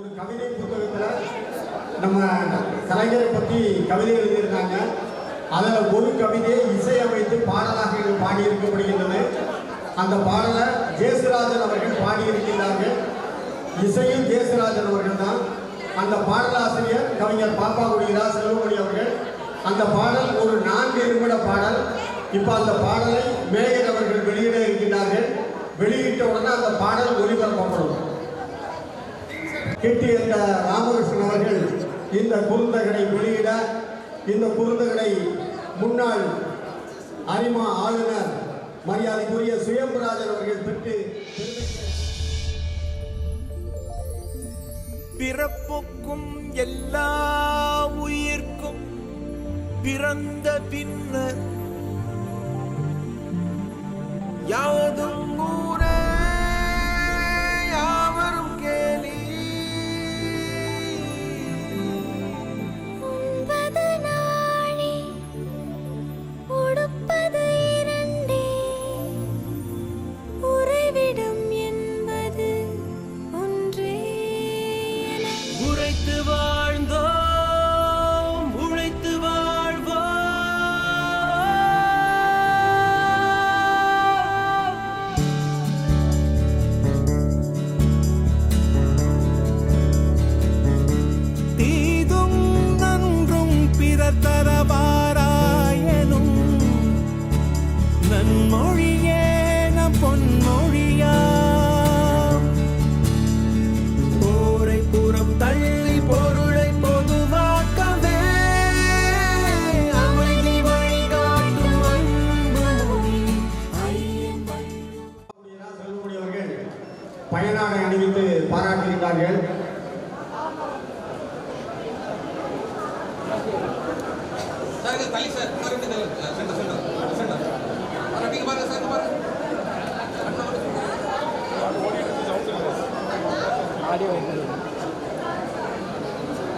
ஒரு கவிதை புத்தகத்தில் நம்ம கலைஞரை பற்றி கவிதை எழுதியிருக்காங்க. அதில் ஒரு கவிதையை இசையமைத்து பாடலாக பாடியிருக்கப்படுகின்றது. அந்த பாடலை ஜேசுராஜன் அவர்கள் பாடியிருக்கிறார்கள் இசையும் ஜேசுராஜன் அவர்கள் தான். அந்த பாடலாசிரியர் கவிஞர் பாப்பா குடிகிறா செல்வமணி அவர்கள். அந்த பாடல் ஒரு நான்கு நிமிட பாடல். இப்போ அந்த பாடலை மேயர் அவர்கள் வெளியிட இருக்கின்றார்கள். வெளியிட்ட உடனே அந்த பாடல் ஒளிபரப்பப்படும். கிட்டியிருந்த ராமகிருஷ்ணன் அவர்கள் இந்த குருந்தகனை வெளியிட இந்த குறுந்தகடை முன்னாள் அரிமா ஆளுநர் மரியாதைக்குரிய சுயம்பராஜன் அவர்கள் பெற்று பிறப்புக்கும் எல்லா உயிர்க்கும் பிறந்த பின்னர் சார் இங்க பாருங்க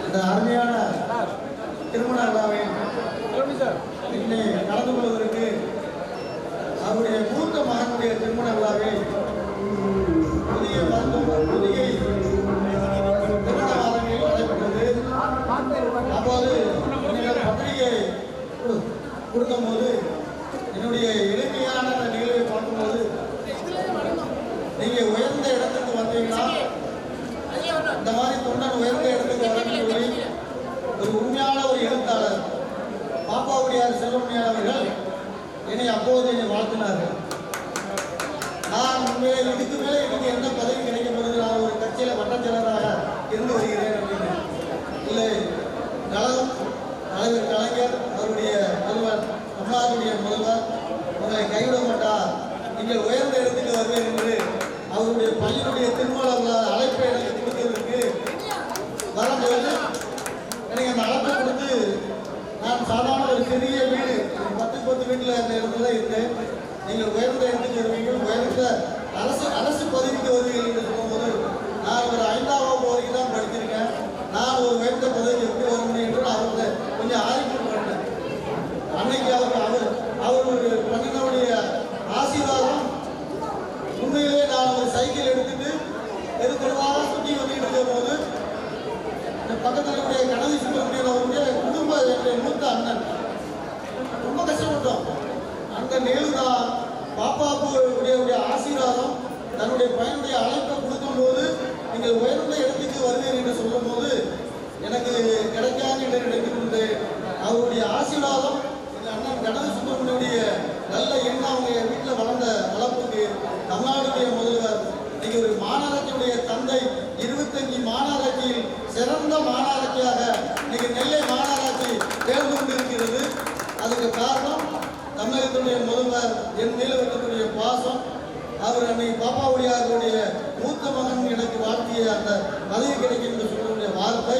இந்த அருமையான திருமண விழாவை இன்னை கலந்து கொள்வதற்கு அவருடைய மூத்த மகனுடைய திருமண விழாவை கொடுக்கும்போது என்னுடைய எளிமையான நிகழ்வை பார்க்கும்போது நீங்க உயர்ந்த இடத்துக்கு வந்தீங்கன்னா இந்த மாதிரி தொண்டன் உயர்ந்த இடத்துக்கு வரணும்னு சொல்லி ஒரு உண்மையான ஒரு எழுத்தாளர் பாப்பாவுடையார் செல்வமணியார் அவர்கள் என்னை அப்போது என்னை வாழ்த்தினார்கள். உண்மையிலே இதுக்கு மேலே எனக்கு என்ன பதவி கிடைக்க போகுது நான் ஒரு கட்சியில வட்டச்செயலராக இருந்து வருகிறேன் அப்படின்னு. இல்லை கழகம் தலைவர் கலைஞர் அவருடைய முதல்வர் தமிழ்நாட்டுடைய முதல்வர் உங்களை கைவிட மாட்டா நீங்கள் உயர்ந்த இடத்துக்கு வருவேன் என்று அவருடைய பையனுடைய திருமணம் அழைப்பை எனக்கு கொடுத்ததற்கு வரும்போது எனக்கு அந்த அழைப்பை கொடுத்து நான் சாதாரண ஒரு சிறிய வீடு பத்து பத்து வீட்டில் அந்த இடத்துல இருந்தேன் நீங்கள் உயர்ந்த இடத்துக்கு வருவீங்க உயர்ந்த அரசு அரசு பதவிக்கு வருவீர்கள் என்று சொல்லும்போது நான் ஒரு ஐந்தாம் வகுப்பு வரைக்கும் தான் படிச்சிருக்கேன் நான் ஒரு உயர்ந்த பதவி எப்படி வர முடியும் என்று நான் அவர்கிட்ட கொஞ்சம் ஆதிக்கம் பண்ணேன் அன்னைக்கு அவர் அவர் அவர் ஒரு பண்ணினுடைய ஆசீர்வாதம். உண்மையிலே நான் ஒரு சைக்கிள் எடுத்துட்டு தெரு தெருவாக சுற்றி வந்துட்டு இருக்கும் போது இந்த பக்கத்தில் இருக்கக்கூடிய கணவி சுப்பிரமணியன் குடும்ப என்னுடைய மூத்த அண்ணன். ரொம்ப கஷ்டப்பட்டோம். அந்த நேரு தான் பாப்பாவுடைய உடைய ஆசீர்வாதம் தன்னுடைய பையனுடைய அழைப்பை கொடுக்கும்போது நீங்கள் உயர்ந்த இடத்துக்கு வருவீர் என்று சொல்லும்போது போது கிடைக்காது என்று நினைக்கின்ற அவருடைய ஆசீர்வாதம் எங்கள் அண்ணன் கணவி சுப்பிரமணியுடைய நல்ல எண்ணம் அவங்க வீட்டில் வளர்ந்த வளர்ப்புக்கு தமிழ்நாடுடைய முதல்வர் இன்னைக்கு ஒரு மாநகராட்சியுடைய தந்தை இருபத்தஞ்சு மாநகராட்சியில் சிறந்த மாநகராட்சியாக இன்னைக்கு நெல்லை மாநகராட்சி தேர்ந்து கொண்டிருக்கிறது அதுக்கு காரணம் தமிழகத்துடைய முதல்வர் என் மேல வைக்கக்கூடிய பாசம் அவர் அன்னைக்கு பாப்பாவுடையாருடைய மூத்த மகன் எனக்கு வாழ்த்திய அந்த பதவி கிடைக்கும் என்று சொல்லக்கூடிய வார்த்தை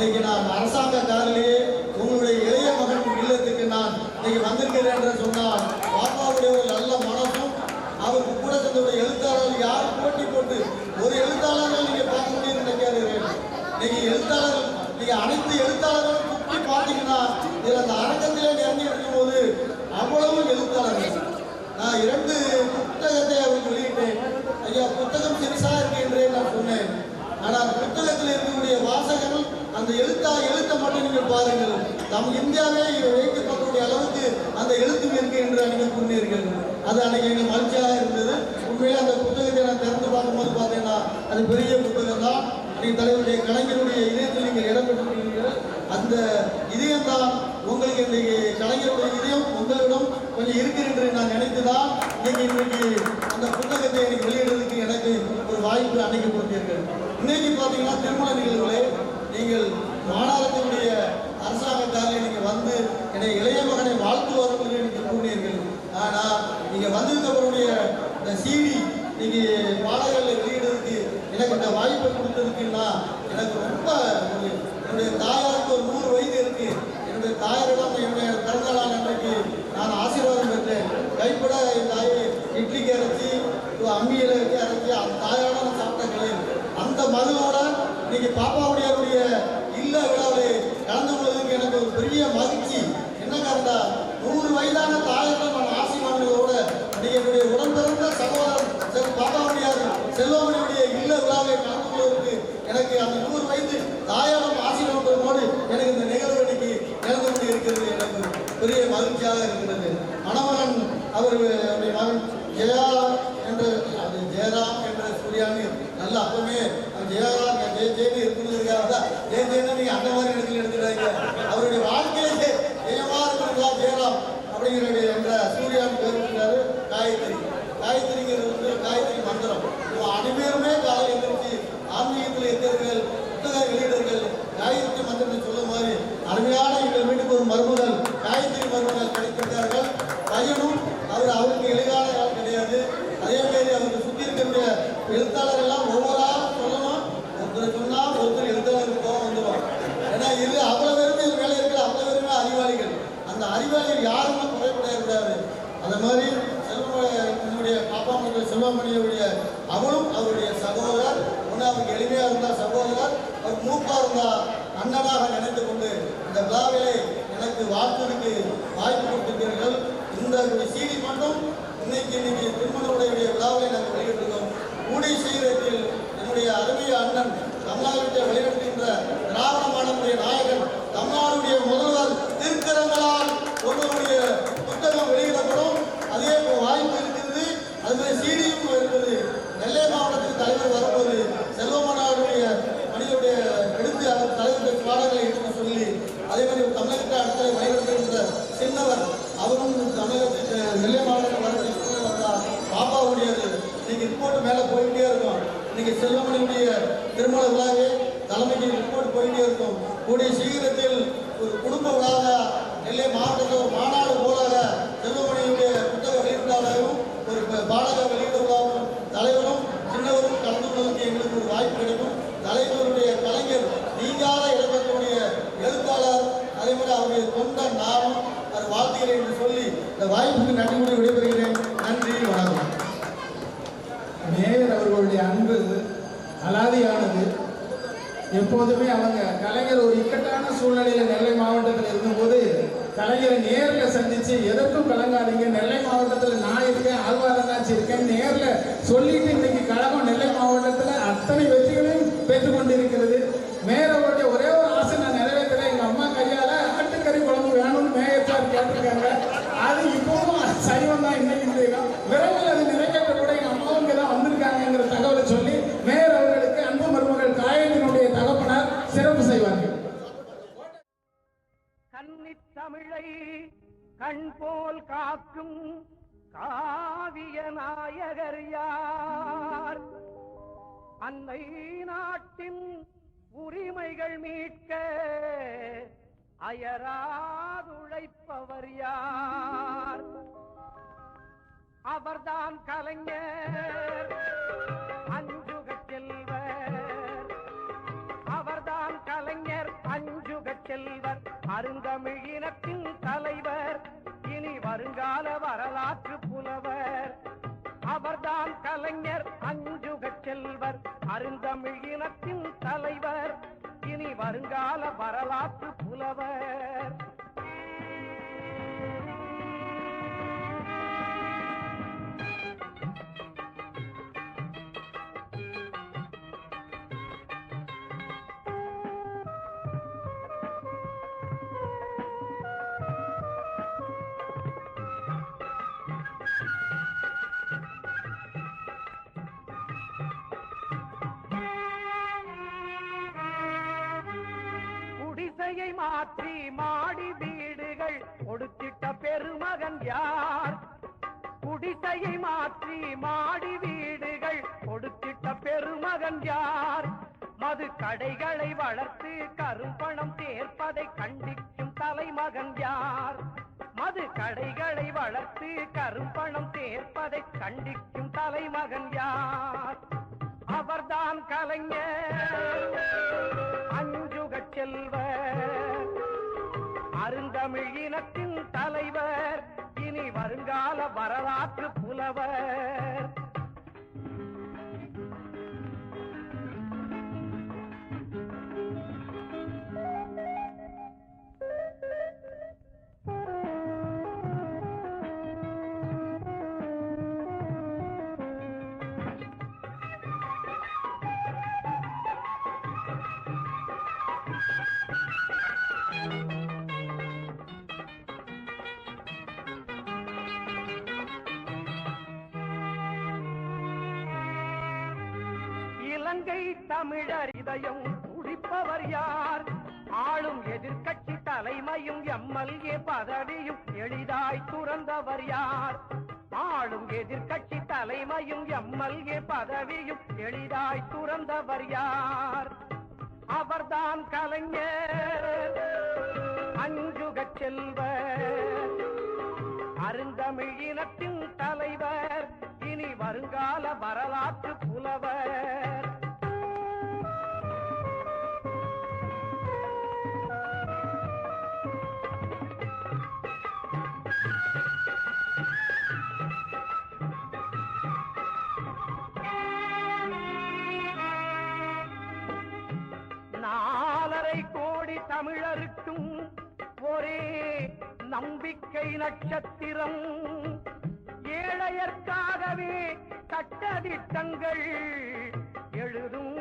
இன்னைக்கு நான் அரசாங்க காரிலேயே உங்களுடைய இளைய மகன் இல்லத்துக்கு நான் இன்னைக்கு வந்திருக்கிறேன் என்று சொன்னால் பாப்பாவுடைய ஒரு நல்ல மனசும் அவருக்கு கூட தன்னுடைய எழுத்தாளர்கள் யார் போட்டி போட்டு ஒரு எழுத்தாளர்கள் நீங்க பார்க்க முடியும் நினைக்காதீர்கள். நீங்க எழுத்தாளர்கள் நீங்க அனைத்து எழுத்தாளர்களும் கூப்பிட்டு பார்த்தீங்கன்னா இதில் அந்த அரங்கத்திலே நிரம்பி இருக்கும்போது அவ்வளவு எழுத்தாளர்கள். நான் இரண்டு புத்தகத்தை அவர் வெளியிட்டேன். ஐயா புத்தகம் சிறுசா இருக்கு என்றே நான் சொன்னேன். ஆனால் புத்தகத்தில் இருக்கக்கூடிய வாசகங்கள் அந்த எழுத்தா எழுத்தை மட்டும் நீங்கள் பாருங்கள். நம் இந்தியாவே வைக்கப்படக்கூடிய அளவுக்கு அந்த எழுத்து இருக்கு என்று நீங்கள் சொன்னீர்கள் அது அன்னைக்கு எங்கள் மகிழ்ச்சியாக இருந்தது. உண்மையிலே அந்த புத்தகத்தை நான் திறந்து பார்க்கும்போது பார்த்தீங்கன்னா அது பெரிய புத்தகம் தான். நீங்கள் தலைவருடைய கலைஞருடைய இதயத்தில் நீங்கள் இடம் பெற்றிருக்கிறீர்கள். அந்த இதயம் தான் உங்களுக்கு இன்றைக்கு கலைஞருடைய இதயம் உங்களிடம் கொஞ்சம் இருக்கு என்று நான் நினைத்து தான் நீங்கள் இன்றைக்கு அந்த புத்தகத்தை எனக்கு வெளியிடுறதுக்கு எனக்கு ஒரு வாய்ப்பு அன்னைக்கு கொடுத்தீர்கள். இன்னைக்கு பார்த்தீங்கன்னா திருமண நிகழ்வுகளே நீங்கள் மாநகரத்தினுடைய அரசாங்கத்தாலே நீங்கள் வந்து என்னை இளைய மகனை வாழ்த்து வரும் என்று கூறினீர்கள். ஆனால் நீங்கள் வந்திருந்தவருடைய இந்த சிடி நீங்கள் பாடல்களில் வெளியிடுறதுக்கு எனக்கு இந்த வாய்ப்பை கொடுத்ததுக்குன்னா எனக்கு ரொம்ப என்னுடைய தாயாருக்கு ஒரு நூறு வயது இருக்கு. என்னுடைய தாயாரிடம் என்னுடைய பிறந்தநாள் அன்றைக்கு நான் ஆசீர்வாதம் பெற்றேன். கைப்பட என் தாயை இட்லிக்கு அரைச்சி அம்மியில் அரைச்சி அந்த தாயாரோட நான் அந்த மகளோட நீங்கள் பாப்பாவுடைய இல்ல விழாவில் கலந்து கொள்வதற்கு எனக்கு ஒரு பெரிய மகிழ்ச்சி என்ன காரணா நூறு வயதான தாயிடம் நான் ஆசீர்வாதங்களோட இன்னைக்கு என்னுடைய உடன் பிறந்த சகோதரன் செல் பாப்பாவுடையார் செல்வமணியுடைய இல்ல விழாவை கலந்து கொள்வதற்கு எனக்கு அந்த நூறு வயது தாயாரம் ஆசீர்வாதத்தோடு எனக்கு இந்த நிகழ்வு இன்னைக்கு நடந்து கொண்டு இருக்கிறது எனக்கு பெரிய மகிழ்ச்சியாக இருக்கிறது. மணமகன் அவர் அவருடைய மகன் ஜெயா என்ற அது ஜெயராம் என்ற சூர்யானி நல்ல அப்பவே ஜெயராம் ஜெய ஜெயன்னு இருக்கிறதுக்காக தான் ஜெய ஜெயன்னு நீங்க அந்த மாதிரி இடத்துல எடுத்துடாங்க அவருடைய வாழ்க்கையிலே ஜெயமா இருக்கிறதா ஜெயராம் அப்படிங்கிற என்ற சூர்யான் பேர் இருக்கிறாரு காயத்ரி காயத்ரிங்கிறது வந்து காயத்ரி மந்திரம் இவங்க அனைவருமே காலை எழுந்திருச்சு ஆன்மீகத்தில் இருக்கிறவர்கள் புத்தக வெளியிடர்கள் காயத்ரி மந்திரத்தை சொல்ல மாதிரி அருமையான எங்கள் வீட்டுக்கு ஒரு மருமகள் காயத்ரி மருமகள் கிடைத்திருக்கிறார்கள் பையனும் அவர் அவருக்கு எளிதான ஆள் கிடையாது அதே மாதிரி அவருக்கு சுற்றி இருக்கக்கூடிய எழுத்தாளர் எல்லாம் ஒவ்வொரு ஆளும் சொல்லணும் ஒருத்தர் சொன்னா ஒருத்தர் எழுத்தாளருக்கு கோவம் வந்துடும் ஏன்னா இது அவ்வளவு பேருமே இது வேலை இருக்கிற அவ்வளவு பேருமே அறிவாளிகள் அந்த அறிவாளிகள் யாருமே குறைபடையக்கூடாது அந்த மாதிரி செல்வ என்னுடைய பாப்பா சிவமணியுடைய செல்வமணியுடைய அவருடைய சகோதரர் ஒன்று அவருக்கு எளிமையாக இருந்தார் சகோதரர் அவர் மூப்பாக இருந்தார் அண்ணனாக நினைத்து கொண்டு இந்த விழாவிலே எனக்கு வாழ்த்துக்கு வாய்ப்பு கொடுத்திருக்கிறீர்கள். இந்த சீடி மட்டும் இன்னைக்கு இன்னைக்கு திருமணவுடைய விழாவை நாங்கள் வெளியிட்டிருக்கோம். கூடி சீரத்தில் என்னுடைய அருமைய அண்ணன் தமிழ்நாட்டை வெளியிடுகின்ற திராவிட மாடனுடைய நாயகன் தமிழ்நாடு முதல்வர் திருக்கரங்களால் ஒருவருடைய புத்தகம் வெளியிடப்படும் அதே போல் வாய்ப்பு இருக்கிறது அதுமாதிரி சீடியும் இருக்குது நெல்லை மாவட்டத்துக்கு தலைவர் வரும்போது செல்வமனாருடைய மனிதனுடைய எடுத்து அவர் தலைவருடைய பாடங்களை எடுத்து சொல்லி அதே மாதிரி தமிழகத்தை அடுத்த வழிநடத்துகின்ற சின்னவர் அவரும் தமிழகத்துக்கு நெல்லை மாவட்டம் வரக்கூடிய வந்தார் பாப்பாவுடையது இன்னைக்கு ரிப்போர்ட் மேலே போயிட்டே இருக்கும் இன்னைக்கு செல்வமணியுடைய திருமண விழாவே தலைமைக்கு ரிப்போர்ட் போயிட்டே இருக்கும் கூடிய சீக்கிரத்தில் ஒரு குடும்ப விழாக நெல்லை மாவட்டத்தில் ஒரு மாநாடு போலாக செல்வமணியுடைய புத்தக வெளியீட்டாளரும் ஒரு பாடக வெளியீடு தலைவரும் சின்னவரும் கலந்து கொள்வதற்கு எங்களுக்கு ஒரு வாய்ப்பு கிடைக்கும். தலைவருடைய கலைஞர் நீங்காத இடம்பெற்றக்கூடிய எழுத்தாளர் அதே மாதிரி அவருடைய சொந்த நாமம் அவர் வாழ்த்துகிறேன் என்று சொல்லி இந்த வாய்ப்புக்கு நன்றி கூறி விடைபெறுகிறேன். நன்றி வணக்கம். மேயர் அவர்களுடைய அன்பு அலாதியானது. எப்போதுமே அவங்க கலைஞர் ஒரு இக்கட்டான சூழ்நிலையில நெல்லை மாவட்டத்தில் இருந்தபோது கலைஞரை நேரில் சந்திச்சு எதற்கும் கலங்காதீங்க நெல்லை மாவட்டத்தில் நான் இருக்கேன் ஆழ்வாரங்காட்சி இருக்கேன் நேரில் சொல்லிட்டு இன்னைக்கு கழகம் நெல்லை மாவட்டத்தில் அத்தனை வெற்றிகளையும் பெற்றுக்கொண்டிருக்கிறது மேயர் அவருடைய ஒரே ஒரு ஆசை நான் நிறைவேற்றுறேன் எங்க அம்மா கையால ஆட்டுக்கறி குழம்பு வேணும்னு மேயர் சார் கேட்டிருக்காங்க. அது இப்பவும் சைவம் தான் இன்னைக்கு இன்றைக்கு கண் போல் காக்கும் காவிய நாயகர் யார்? அன்னை நாட்டின் உரிமைகள் மீட்க அயராதுழைப்பவர் யார்? அவர்தான் கலைஞர் அஞ்சுக செல்வர். அவர்தான் கலைஞர் அஞ்சுக செல்வர். அருந்தமிழினத்தின் தலைவர் இனி வருங்கால வரலாற்று புலவர். அவர்தான் கலைஞர் அஞ்சுகச் செல்வர் அருந்தமிழ் இனத்தின் தலைவர். இனி வருங்கால வரலாற்று புலவர். குடிசையை மாற்றி மாடி வீடுகள் கொடுத்திட்ட பெருமகன் யார்? குடிசையை மாற்றி மாடி வீடுகள் கொடுத்திட்ட பெருமகன் யார்? மது கடைகளை வளர்த்து கரும்பணம் சேர்ப்பதை கண்டிக்கும் தலைமகன் யார்? மது கடைகளை வளர்த்து கரும்பணம் சேர்ப்பதை கண்டிக்கும் தலைமகன் யார்? அவர்தான் கலைஞர். அஞ்சுகச் செல்வ தமிழ் இனத்தின் தலைவர். இனி வருங்கால வரலாற்று புலவர். தமிழர் இதயம் துடிப்பவர் யார்? ஆளும் எதிர்கட்சி தலைமையும் எம்எல்ஏ பதவியும் எளிதாய் துறந்தவர் யார்? ஆளும் எதிர்கட்சி தலைமையும் எம்எல்ஏ பதவியும் எளிதாய் துறந்தவர் யார்? அவர்தான் கலைஞர் அஞ்சுக செல்வர் அருந்தமிழ் இனத்தின் தலைவர் இனி வருங்கால வரலாற்று புலவர். நம்பிக்கை நட்சத்திரம். ஏழையர்க்காகவே கட்டதிட்டங்கள் எழுதும்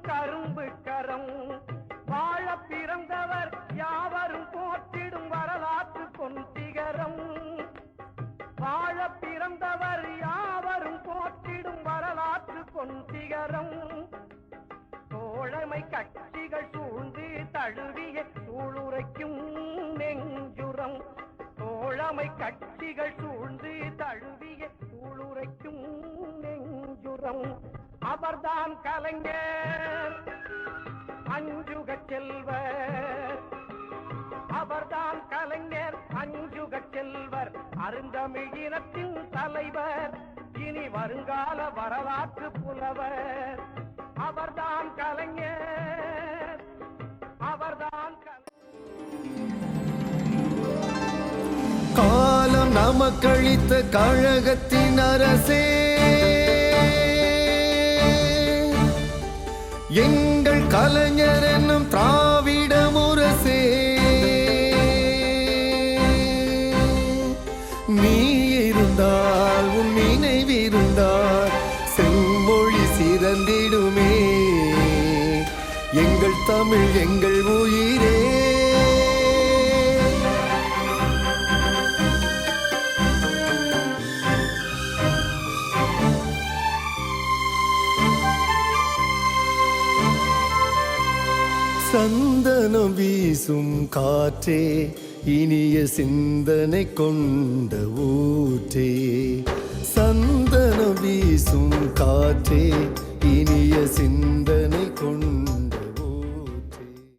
கரும்பு கரம். வாழ பிறந்தவர் யாவரும் போற்றிடும் வரலாற்று பொன்திகரம் வாழ பிறந்தவர் யாவரும் போற்றிடும் வரலாற்று பொன்திகரம் தோழமை கட்சிகள் சூழ்ந்து தழுவிய சூளுரைக்கும் தோழமை கட்சிகள் சூழ்ந்து தழுவிய சூளுரைக்கும் நெஞ்சுரம். அவர்தான் கலைஞர் அஞ்சுக செல்வர். அவர்தான் கலைஞர் அஞ்சுக செல்வர். அருந்தமிழினத்தின் தலைவர் இனி வருங்கால வரலாற்று புலவர். அவர்தான் கலைஞர் அவர்தான் கலைஞர் காலம் நமக்களித்த கழகத்தின் அரசே. எங்கள் கலைஞர் என்னும் திராவிட முரசே. நீ இருந்தால் உன் நினைவிருந்தால் செம்மொழி சிறந்திடுமே. எங்கள் தமிழ் எங்கள் உயிரே. சந்தனம் வீசும் காற்றே இனிய சிந்தனை கொண்ட ஊற்றே. சந்தனம் வீசும் காற்றே இனிய சிந்தனை